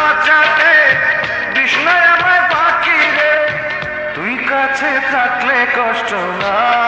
বাঁচাতে বিষ্ণায় আমায় বাকি রে। তুই কাছে থাকলে কষ্ট না।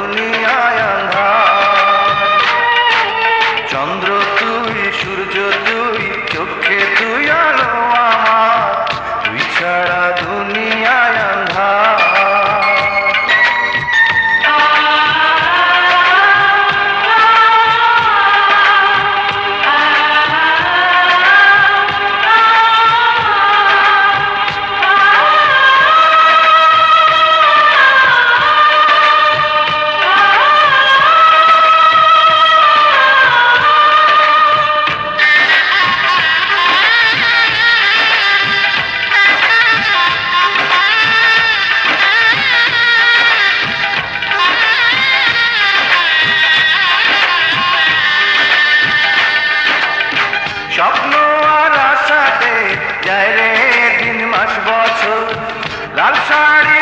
Dalsari.